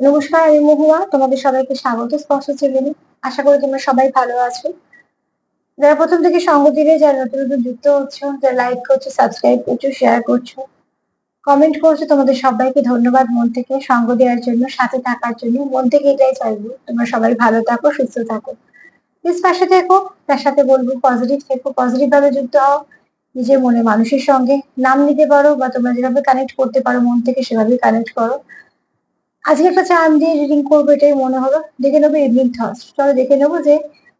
নমস্কার, আমি মহুয়া। তোমাদের সবাইকে স্বাগত, স্পষ্ট চ্যানেলে আশা করি তোমরা সবাই ভালো আছো। যারা প্রথম থেকে সঙ্গ দিলে, যারা নতুন নতুন যুক্ত হচ্ছে, যারা লাইক করছ সাবস্ক্রাইব করছ শেয়ার করছ কমেন্ট করছ, তোমাদের সবাইকে ধন্যবাদ মন থেকে সঙ্গ দেওয়ার জন্য, সাথে থাকার জন্য। মন থেকে এটাই চাইব, তোমরা সবাই ভালো থাকো, সুস্থ থাকো। প্লিজ পাশে থেকো, তার সাথে বলব পজিটিভ থেকো পজিটিভ ভাবে যুক্ত হও। নিজের মনে মানুষের সঙ্গে নাম নিতে পারো, বা তোমরা যেভাবে কানেক্ট করতে পারো, মন থেকে সেভাবে কানেক্ট করো। আজকে একটা চার্ম দিয়ে রিডিং করব এটাই মনে হলো দেখে নেব ইভিনিং থটস চলো দেখে নেব যে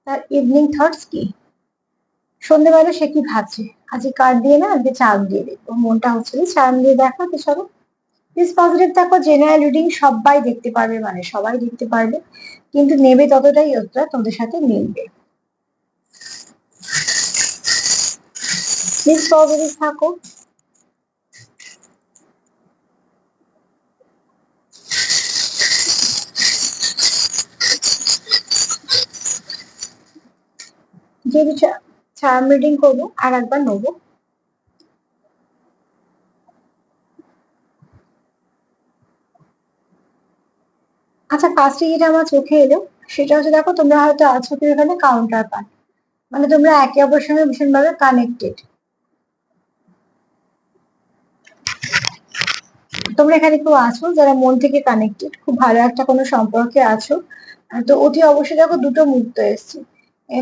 তার ইভিনিং থটস কি। সন্ধ্যেবেলা সে কি ভাবছে? আজকে কার্ড দিয়ে না, আজকে চার্ম দিয়ে দেখব। মনটা হচ্ছে চার্ম দিয়ে দেখো তো চলো প্লিজ পজিটিভ দেখো জেনারেল রিডিং সবাই দেখতে পারবে মানে সবাই দেখতে পারবে। কিন্তু নেবে ততটাই ওটা তোমাদের সাথে মিলবে। প্লিজ পজিটিভ থাকো। যেহেতু চার্ম রিডিং করব, আর একবার নেব। আচ্ছা ফার্স্টে যেটা আমার চোখে এলো। সেটা হচ্ছে, দেখো, তোমরা হয়তো আছো কি এখানে কাউন্টার পার্ট মানে তোমরা একে অপরের সঙ্গে ভীষণভাবে কানেক্টেড তোমরা এখানে কেউ আছো যারা মন থেকে কানেক্টেড খুব ভালো একটা কোনো সম্পর্কে আছো। তো অতি অবশ্যই দেখো, দুটো মুক্ত এসছে।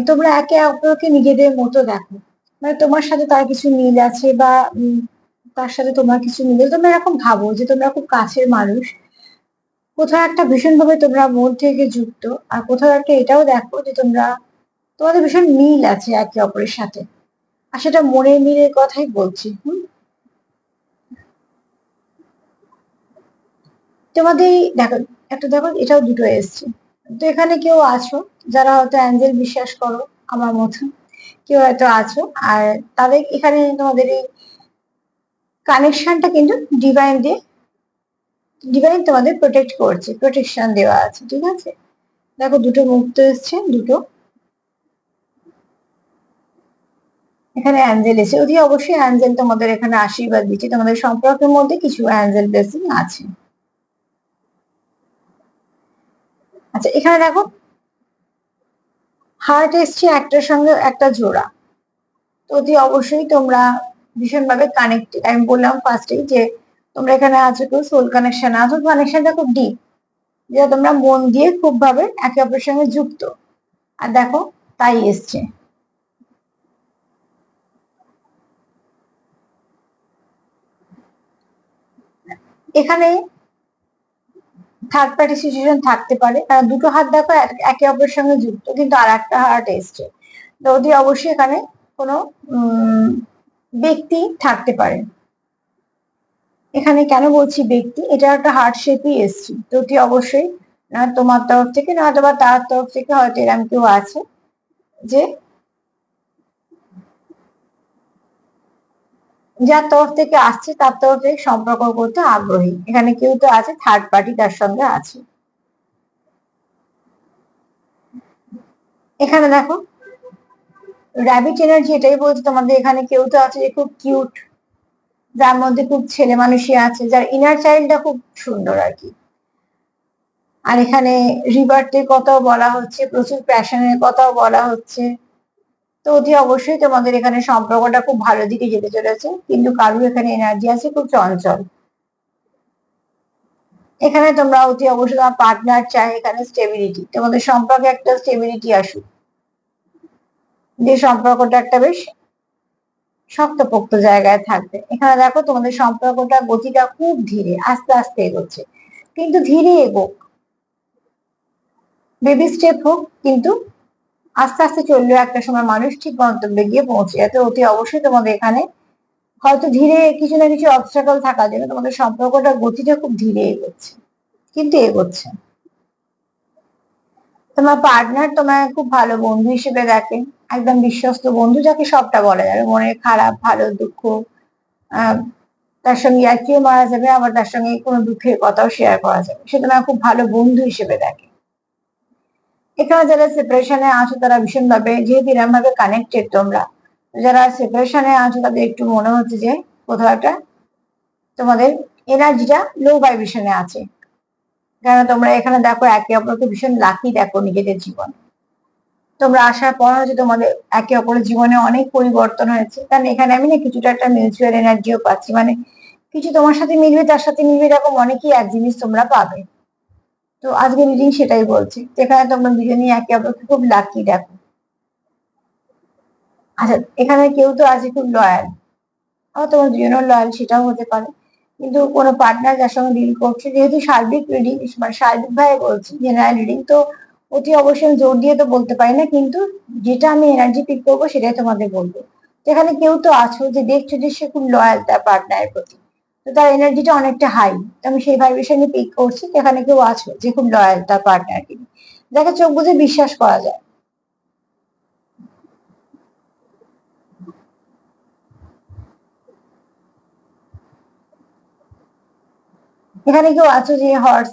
তোমরা একে অপরকে নিজেদের মতো দেখো। মানে তোমার সাথে তার কিছু মিল আছে বা তার সাথে তোমার কিছু মিল তোমরা এরকম ভাবো যে তোমরা খুব কাছের মানুষ। কোথাও একটা ভীষণভাবে তোমরা মন থেকে যুক্ত, আর কোথাও একটা এটাও দেখো যে তোমরা, তোমাদের ভীষণ মিল আছে একে অপরের সাথে। আর সেটা মনের মিলের কথাই বলছি, হুম? তোমাদের, দেখো, একটা দেখো, এটাও দুটো এসছে। তো এখানে কেউ আছো? যারা হয়তো অ্যাঞ্জেল বিশ্বাস করো, আমার মতো, কেউ হয়তো আছো। আর তাদের এখানে তোমাদের এই কানেকশনটা কিন্তু ডিভাইন দিয়ে ডিভাইন তোমাদের প্রোটেক্ট করছে প্রোটেকশন দেওয়া আছে, ঠিক আছে? দেখো দুটো মুক্ত এসছে, দুটো। এখানে অ্যাঞ্জেল এসে অতি অবশ্যই অ্যাঞ্জেল তোমাদের এখানে আশীর্বাদ দিচ্ছে। তোমাদের সম্পর্কের মধ্যে কিছু অ্যাঞ্জেল ব্লেসিং আছে। আচ্ছা এখানে দেখো। হার্ট এসছে একটার সঙ্গে একটা জোড়া। তো অতি অবশ্যই তোমরা ভীষণভাবে কানেক্টেড আমি বললাম ফার্স্টেই যে তোমরা এখানে আছো কেউ সোল কানেকশন আছো কানেকশনটা খুব ডিপ যেটা তোমরা মন দিয়ে খুব ভাবে একে অপরের সঙ্গে যুক্ত। আর দেখো, তাই এসছে। এখানে থার্ড পার্টি সিচুয়েশন থাকতে পারে। দুটো হাত দেখো একে অপরের সঙ্গে যুক্ত, কিন্তু আর একটা হার্ট এসছে। তো অতি অবশ্যই এখানে কোনো ব্যক্তি থাকতে পারে। এখানে কেন বলছি ব্যক্তি? এটা একটা হার্ট শেপই এসছে। তো অতি অবশ্যই না তোমার তরফ থেকে না অথবা তার তরফ থেকে হয়তো এরম কেউ আছে যে যার তরফ থেকে আসছে, তার তরফ থেকে সম্পর্ক করতে আগ্রহী। এখানে কেউ তো আছে থার্ড পার্টি তার সঙ্গে আছে। এখানে দেখো র্যাবিট এনার্জি এটাই বলছে তোমাদের, এখানে কেউ তো আছে যে খুব কিউট যার মধ্যে খুব ছেলে মানুষই আছে, যার ইনার চাইল্ডটা খুব সুন্দর আর কি। আর এখানে রিভার্টের কথাও বলা হচ্ছে, প্রচুর প্যাশনের কথাও বলা হচ্ছে। তো অতি অবশ্যই তোমাদের এখানে সম্পর্কটা খুব ভালো দিকে যেতে চলেছে, কিন্তু কারুর এখানে এনার্জি আছে খুব চঞ্চল। এখানে তোমরা অতি অবশ্যই তোমার পার্টনার চাই এখানে স্টেবিলিটি তোমাদের সম্পর্কে একটা স্টেবিলিটি আসুক। যে সম্পর্কটা একটা বেশ শক্তপোক্ত জায়গায় থাকবে। এখানে দেখো তোমাদের সম্পর্কটা গতিটা খুব ধীরে, আস্তে আস্তে এগোচ্ছে। কিন্তু ধীরে এগোক। বেবি স্টেপ হোক, কিন্তু আস্তে আস্তে চললেও একটা সময় মানুষ ঠিক গন্তব্যে গিয়ে পৌঁছে যাতে অতি অবশ্যই তোমাদের এখানে হয়তো ধীরে কিছু না কিছু অবস্ট্রাকল থাকার জন্য তোমাদের সম্পর্কটা গতিটা খুব ধীরে এগোচ্ছে, কিন্তু এগোচ্ছে। তোমার পার্টনার তোমার খুব ভালো বন্ধু হিসেবে দেখে, একদম বিশ্বস্ত বন্ধু যাকে সবটা বলা যাবে, মনের খারাপ, ভালো, দুঃখ তার সঙ্গে একটিও মারা যাবে, আবার তার সঙ্গে কোনো দুঃখের কথাও শেয়ার করা যাবে। সে তোমার খুব ভালো বন্ধু হিসেবে দেখে। এখানে যারা সেপারেশনে আছো তারা ভীষণভাবে, যেহেতু এরকম ভাবে কানেক্টেড তোমরা, যারা সেপারেশনে আছো তাদের একটু মনে হচ্ছে যে কোথাও একটা তোমাদের এনার্জিটা লো ভাইব্রেশনে আছে। কেন তোমরা এখানে দেখো, একে অপরকে ভীষণ লাকি দেখো নিজেদের জীবন। তোমরা আসার পর হচ্ছে তোমাদের একে অপরের জীবনে অনেক পরিবর্তন হয়েছে। কারণ এখানে আমি না কিছুটা একটা মিউচুয়াল এনার্জিও পাচ্ছি। মানে কিছু তোমার সাথে মিলবে, তার সাথে মিলবে, এরকম অনেকই এক জিনিস তোমরা পাবে। তো আজকে রিডিং সেটাই বলছি। যেখানে তোমরা দুজনেই একে অপরকে খুব লাকি দেখো। আচ্ছা এখানে কেউ তো আছে খুব লয়াল আবার তোমার দুজনের লয়াল সেটাও হতে পারে। কিন্তু কোনো পার্টনার যার সঙ্গে ডিল করছে, যেহেতু সার্বিক রিডিং মানে সার্বিক ভাবে বলছি জেনারেল রিডিং তো অতি অবশ্যই জোর দিয়ে তো বলতে পারি না, কিন্তু যেটা আমি এনার্জি পিক করব সেটাই তোমাদের বলব। যেখানে কেউ তো আছো, যে দেখছ যে সে খুব লয়াল তার পার্টনারের প্রতি। তো তার এনার্জিটা অনেকটা হাই তো আমি সেই ভাইব্রেশনে পিক করছি যেখানে কেউ আছো, যে খুব লয়াল তার পার্টনারকে যাকে চোখ বুঝে বিশ্বাস করা যায়। এখানে কেউ আছো যে হর্স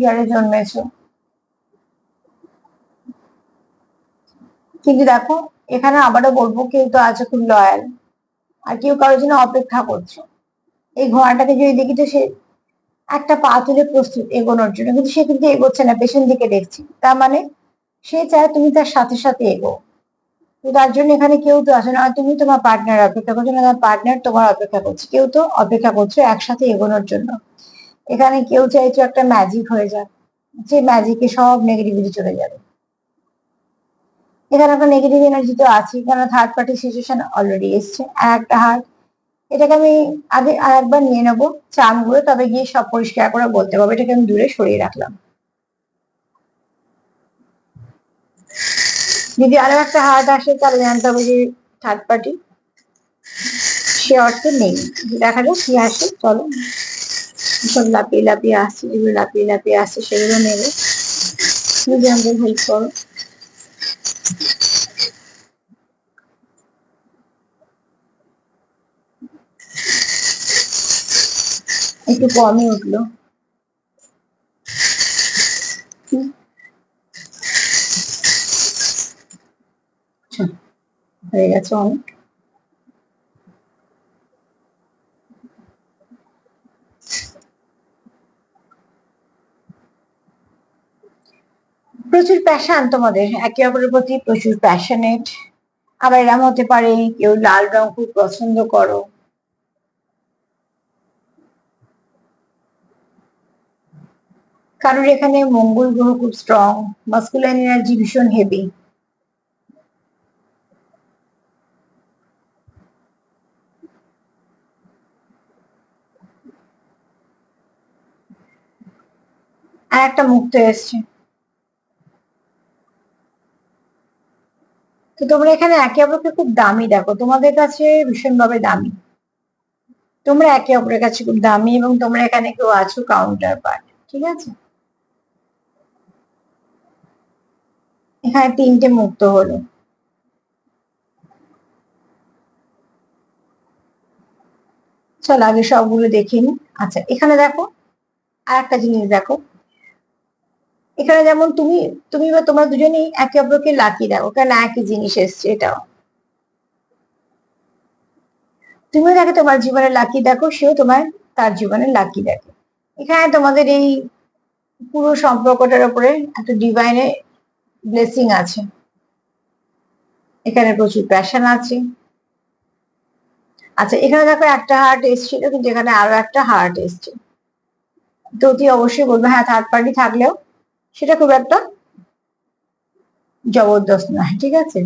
ইয়ারে জন্মেছো? কিন্তু দেখো, এখানে আবারও বলব, কেউ তো আছে খুব লয়াল আর কেউ কারোর জন্য অপেক্ষা করছ। এই ঘোড়াটাকে যদি দেখি তো সে একটা পা তুলে প্রস্তুত এগোনোর জন্য। কিন্তু সে কিন্তু এগোচ্ছে না, পেছন দিকে দেখছি। তার মানে সে চায় তুমি তার সাথে সাথে এগো। তো তার জন্য এখানে কেউ তো আসে না। তুমি তোমার পার্টনার অপেক্ষা করছ না পার্টনার তোমার অপেক্ষা করছে। কেউ তো অপেক্ষা করছ একসাথে এগোনোর জন্য। এখানে কেউ চাইছো একটা ম্যাজিক হয়ে যাক। যে ম্যাজিকে সব নেগেটিভিটি চলে যাবে। এখানে একটা নেগেটিভ এনার্জি তো আছে কারণ থার্ড পার্টি সিচুয়েশন অলরেডি এসছে। একটা হার্ট এটাকে আমি আগে আর একবার নিয়ে নেব চামগুলো তবে গিয়ে সব পরিষ্কার করে বলতে পারব। এটাকে আমি দূরে সরিয়ে রাখলাম। যদি আরও একটা হার্ট আসে, তাহলে জানতে হবে যে থার্ড পার্টি সে অর্থে নেই। দেখা যাক কি আসে, চলো। সব লাপিয়ে লাপিয়ে আসছে, যেগুলো লাপিয়ে লাপিয়ে আসছে, সেগুলো নেবে। যদি আমাদের হেল্প করো। একটু কমই উঠল। আচ্ছা, হয়ে গেছে অনেক। প্রচুর প্যাশন তোমাদের একে অপরের প্রতি প্রচুর প্যাশনেট আবার এরম হতে পারে কেউ লাল রং খুব পছন্দ করো। কারোর এখানে মঙ্গল গ্রহ খুব স্ট্রং মাস্কুলাইন এনার্জি ভীষণ হেভি আর একটা মুক্ত এসছে। তো তোমরা এখানে একে অপরকে খুব দামি দেখো। তোমাদের কাছে ভীষণভাবে দামি। তোমরা একে অপরের কাছে খুব দামি এবং তোমরা এখানে কেউ আছো কাউন্টার পার্ট ঠিক আছে? এখানে তিনটে মুক্ত হলো। চল আগে সবগুলো দেখে নি। আচ্ছা এখানে দেখো আর একটা জিনিস দেখো। এখানে যেমন তুমি তুমি বা তোমরা দুজনেই একে অপরকে লাকি দেখো, কেন একই জিনিস এসছে এটাও। তুমিও দেখো তোমার জীবনে লাকি দেখো, সেও তোমার, তার জীবনে লাকি দেখে। এখানে তোমাদের এই পুরো সম্পর্কটার উপরে একটা ডিভাইনের ব্লেসিং আছে। এখানে প্রচুর প্যাশন আছে। আচ্ছা এখানে দেখো একটা হার্ট এসছিল, কিন্তু এখানে আরও একটা হার্ট এসছে। তো অতি অবশ্যই বলব হ্যাঁ থার্ড পার্টি থাকলেও সেটা খুব একটা জবরদস্ত নয়, ঠিক আছে?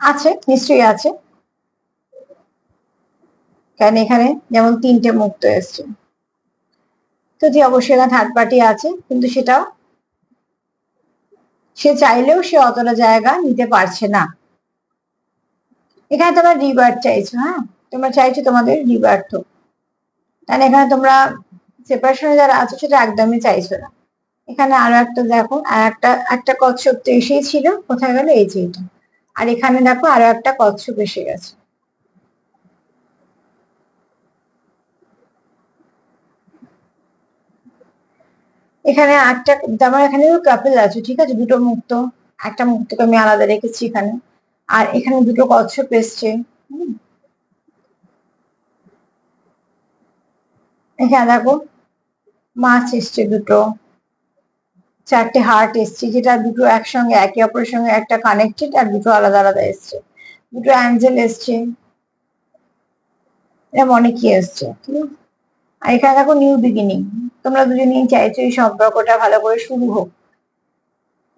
আছে, নিশ্চয়ই আছে। কারণ এখানে যেমন তিনটে মুক্ত এসছে। তো যে অবশ্যই থার্ড পার্টি আছে, কিন্তু সেটাও সে চাইলেও সে অতটা জায়গা নিতে পারছে না। এখানে তোমরা রিবার্ট চাইছো হ্যাঁ? তোমরা চাইছো তোমাদের রিবার্থ তাহলে এখানে তোমরা সেপারেশনে যারা আছো সেটা একদমই চাইছো না। এখানে আরও একটা দেখো, আর একটা একটা কচ্ছপ তো এসেই ছিল, কোথায় গেল? এই যে এটা। আর এখানে দেখো আরও একটা কচ্ছপ এসে গেছে। এখানে একটা আমার এখানে কাপেল আছে, ঠিক আছে? দুটো মুক্ত, একটা মুক্তকে আমি আলাদা রেখেছি এখানে। আর এখানে দুটো কচ্ছপ এসছে এখানে দেখো, মাছ এসছে দুটো, চারটে হার্ট এসছে, যেটা দুটো একসঙ্গে, একে অপরের সঙ্গে একটা কানেক্টেড আর দুটো আলাদা আলাদা এসছে। দুটো অ্যাঞ্জেল এসছে এরকম অনেকই এসছে ঠিক আছে আর এখানে দেখো নিউ বিগিনিং তোমরা দুজনেই চাইছো এই সম্পর্কটা ভালো করে শুরু হোক।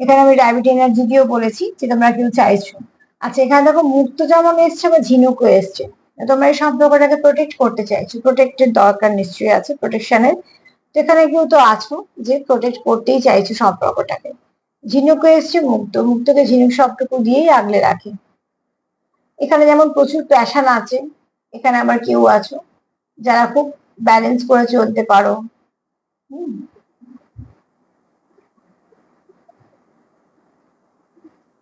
এখানে আমি ডায়াবেটি দিয়েও বলেছি যে তোমরা কেউ চাইছো। আচ্ছা এখানে দেখো মুক্ত যেমন এসছে বা ঝিনুকও এসছে। তোমরা এই সম্পর্কটাকে প্রোটেক্ট করতে চাইছো। প্রোটেক্টের দরকার নিশ্চয়ই আছে প্রোটেকশনের তো এখানে কেউ তো আছো যে প্রোটেক্ট করতেই চাইছো সম্পর্কটাকে। ঝিনুকও এসছে, মুক্ত। মুক্তকে ঝিনুক সবটুকু দিয়েই আগলে রাখে। এখানে যেমন প্রচুর প্যাশন আছে, এখানে আবার কেউ আছো যারা খুব ব্যালেন্স করে চলতে পারো।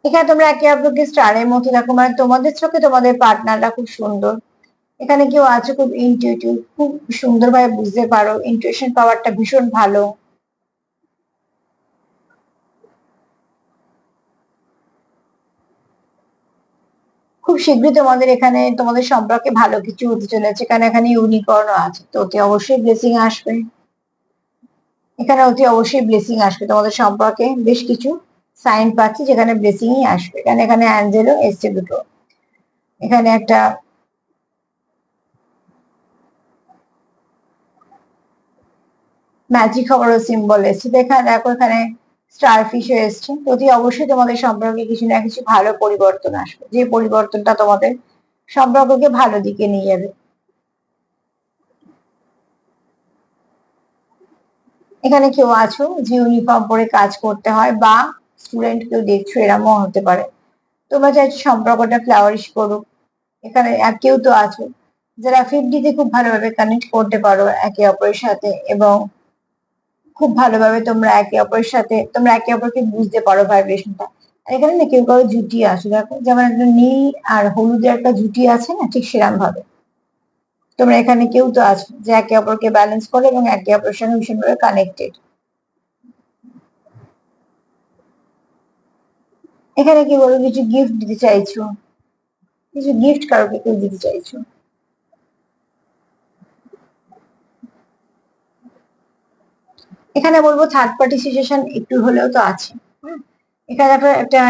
এখানে তোমরা একে অপরকে স্টারের মতো দেখো মানে তোমাদের চোখে তোমাদের পার্টনাররা খুব সুন্দর। এখানে কেউ আছে খুব ইনটিউটিভ খুব সুন্দরভাবে বুঝতে পারো ইন্টুইশন পাওয়ারটা ভীষণ ভালো। খুব শীঘ্রই তোমাদের এখানে, তোমাদের সম্পর্কে ভালো কিছু হতে চলেছে, কারণ এখানে ইউনিকর্ন আছে, তো অতি অবশ্যই ব্লেসিং আসবে। এখানে অতি অবশ্যই ব্লেসিং আসবে তোমাদের সম্পর্কে, বেশ কিছু সাইন পাচ্ছি যেখানে ব্লেসিংই আসবে এখানে এখানে অ্যাঞ্জেলও এসছে দুটো। এখানে একটা ম্যাজিক হওয়ারও সিম্বল এসছে। এখানে দেখো, এখানে স্টার ফিশও এসছে। অতি অবশ্যই তোমাদের সম্পর্কে কিছু না কিছু ভালো পরিবর্তন আসবে, যে পরিবর্তনটা তোমাদের সম্পর্ককে ভালো দিকে নিয়ে যাবে। এখানে কেউ আছো? যে ইউনিফর্ম পরে কাজ করতে হয় বা স্টুডেন্ট কেউ দেখছ, এরমও হতে পারে। তোমরা চাইছো সম্পর্কটা ফ্লাওয়ারিশ করুক। এখানে কেউ তো আছো। যারা ফিফটিতে খুব ভালোভাবে কানেক্ট করতে পারো একে অপরের সাথে এবং খুব ভালোভাবে তোমরা একে অপরের সাথে, তোমরা একে অপরকে বুঝতে পারো ভাইব্রেশনটা এখানে না কেউ কারও জুটি আছে, দেখো যেমন একটা নীল আর হলুদের একটা জুটি আছে না, ঠিক সেরকম ভাবে তোমরা এখানে কেউ তো আছো যে একে অপরকে ব্যালেন্স করে এবং একে অপরের সঙ্গে ভীষণভাবে কানেক্টেড এখানে কি বলো কিছু গিফট দিতে চাইছো, কিছু গিফট কারোকে কেউ দিতে চাইছো। এখানে বলব থার্ড পার্টি সিচুয়েশন একটু হলেও তো আছে এখানে একটা একটা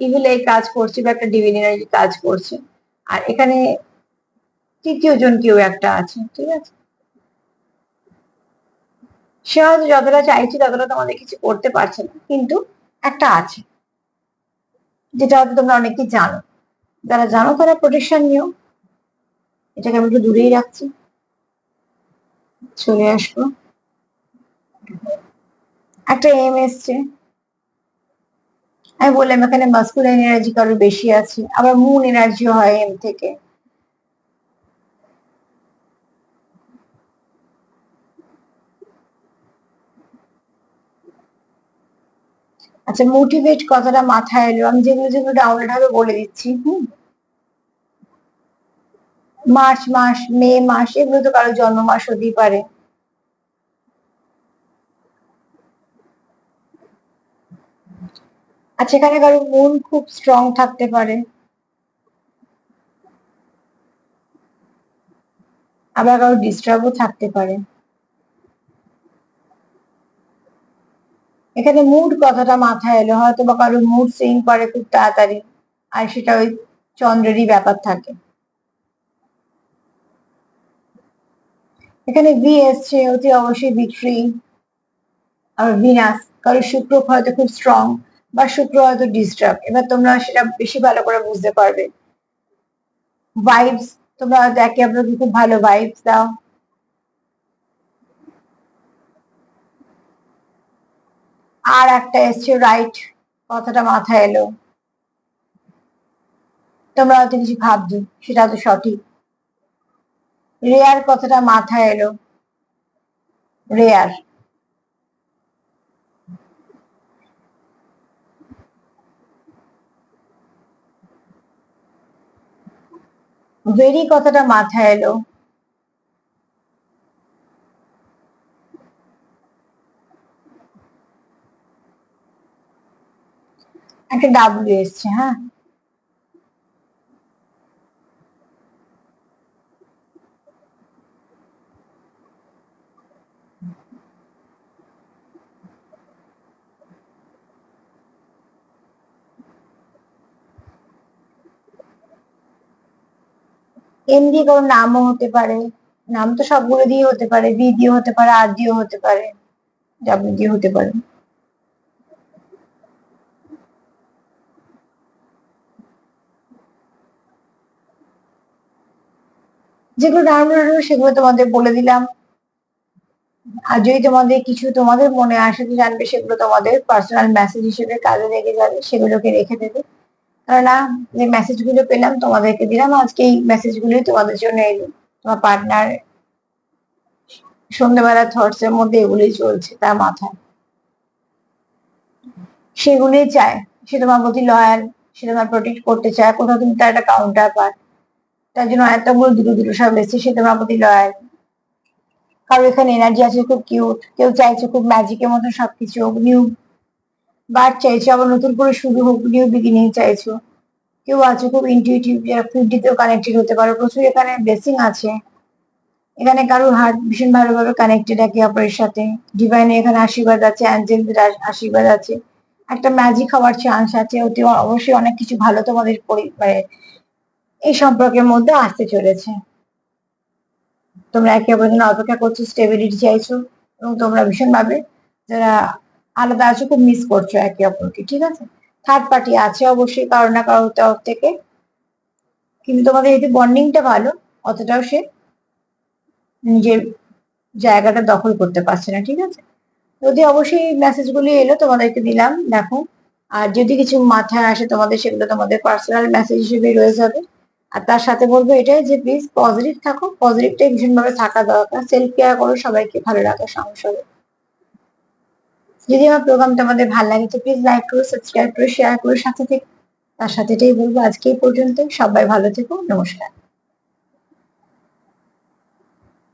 ইভিল কাজ করছে বা একটা ডিভিন এনার্জি কাজ করছে। আর এখানে তৃতীয় জন কেউ একটা আছে, ঠিক আছে? সে হয়তো যতটা চাইছে, ততটা তোমাদের কিছু করতে পারছে না, কিন্তু একটা আছে। যেটা হয়তো তোমরা অনেকেই জানো। যারা জানো তারা প্রোটেকশন নিও। এটাকে আমি একটু দূরেই রাখছি। চলে আসব। একটা এম এসছে। আমি বললাম, এখানে মাস্কুলাইন এনার্জি কারোর বেশি আছে। আবার মুন এনার্জি হয় এম থেকে। আচ্ছা মোটিভেট কথাটা মাথায় এলো। আমি যেগুলো যেগুলো ডাউনলোড হবে বলে দিচ্ছি, হুম? মার্চ মাস, মে মাস, এগুলো তো কারও জন্ম মাস হতেই পারে। আচ্ছা সেখানে কারও মন খুব স্ট্রং থাকতে পারে। আবার কারও ডিস্টার্বও থাকতে পারে। এখানে মুড কথাটা মাথায় এলো হয়তো বা কারও মুড সুইং করে খুব তাড়াতাড়ি, আর সেটা ওই চন্দ্রেরই ব্যাপার থাকে। এখানে বি এসছে, অতি অবশ্যই বিক্রি আর বিনাশ কারও শুক্র হয়তো খুব স্ট্রং বা শুক্র হয়তো ডিস্টার্ব এবার তোমরা সেটা বেশি ভালো করে বুঝতে পারবে। ভাইবস তোমরা হয়তো একে অপরকে খুব ভালো ভাইবস দাও। আর একটা এসছে রাইট কথাটা মাথায় এলো। তোমরা হয়তো কিছু ভাবছ, সেটা তো সঠিক। রেয়ার কথাটা মাথায় এলো। রেয়ার ভেরি কথাটা মাথায় এলো। একটা ডাব্লিউ এসছে হ্যাঁ? এম দিয়ে কোনো নামও হতে পারে। নাম তো সবগুলো দিয়ে হতে পারে। বি দিয়ে হতে পারে আর দিয়েও হতে পারে ডাব্লিউ দিয়ে হতে পারে। যেগুলো ডাউনলোড হলো সেগুলো তোমাদের বলে দিলাম। আর যদি তোমাদের কিছু তোমাদের মনে আসে জানবে, সেগুলো তোমাদের পার্সোনাল মেসেজ হিসেবে কাজে লেগে যাবে, সেগুলোকে রেখে দেবে। কেননা যে মেসেজগুলো পেলাম তোমাদেরকে দিলাম, আজকে এই মেসেজগুলোই তোমাদের জন্য এলো তোমার পার্টনার সন্ধ্যেবেলা থটস এর মধ্যে এগুলোই চলছে তার মাথায়। সেগুলোই চায়, সে তোমার প্রতি লয়াল সে তোমার প্রোটেক্ট করতে চায়, কোথাও তুমি তার একটা কাউন্টার পায়। তার জন্য এতগুলো দুটো দুটো সব এসছে, সে তোমার প্রতি লয়াল কারও এখানে এনার্জি আছে, খুব কিউট কেউ চাইছে খুব ম্যাজিকের মতো সবকিছু নিউ বার চাইছো আবার নতুন করে শুরু হোক নিউ বিগিনিং চাইছো। কেউ আছে খুব ইনটিউটিভ যারা ফিফটিতেও কানেক্টেড হতে পারো। প্রচুর এখানে ব্লেসিং আছে। এখানে কারোর হার্ট ভীষণ ভালোভাবে কানেক্টেড একে অপরের সাথে। ডিভাইনে এখানে আশীর্বাদ আছে অ্যাঞ্জেলদের আশীর্বাদ আছে। একটা ম্যাজিক হওয়ার চান্স আছে। ওতে অবশ্যই অনেক কিছু ভালো তোমাদের পরিবারে এই সম্পর্কের মধ্যে আসতে চলেছে। তোমরা একে অপরের জন্য অপেক্ষা করছ স্টেবিলিটি চাইছো। এবং তোমরা ভীষণ ভাবে যারা আলাদা আছো, খুব মিস করছ একে অপরকে, ঠিক আছে? থার্ড পার্টি আছে অবশ্যই, কারও না কারোর তরফ থেকে। কিন্তু তোমাদের যদি বন্ডিংটা ভালো, অতটাও সে নিজের জায়গাটা দখল করতে পারছে না, ঠিক আছে? যদি অবশ্যই মেসেজগুলি এলো, তোমাদেরকে দিলাম, দেখো। আর যদি কিছু মাথায় আসে তোমাদের, সেগুলো তোমাদের পার্সোনাল মেসেজ হিসেবে রয়ে যাবে আর তার সাথে বলব এটাই যে প্লিজ পজিটিভ থাকো। পজিটিভটাই ভীষণভাবে থাকা দরকার। সেলফ কেয়ার করো, সবাইকে ভালো রাখো সংসারে যদি আমার প্রোগ্রাম আমাদের ভালো লাগে তো প্লিজ লাইক করো সাবস্ক্রাইব করো শেয়ার করো, সাথে থেকে। তার সাথে এটাই বলব আজকে এই পর্যন্ত সবাই ভালো থেকো। নমস্কার।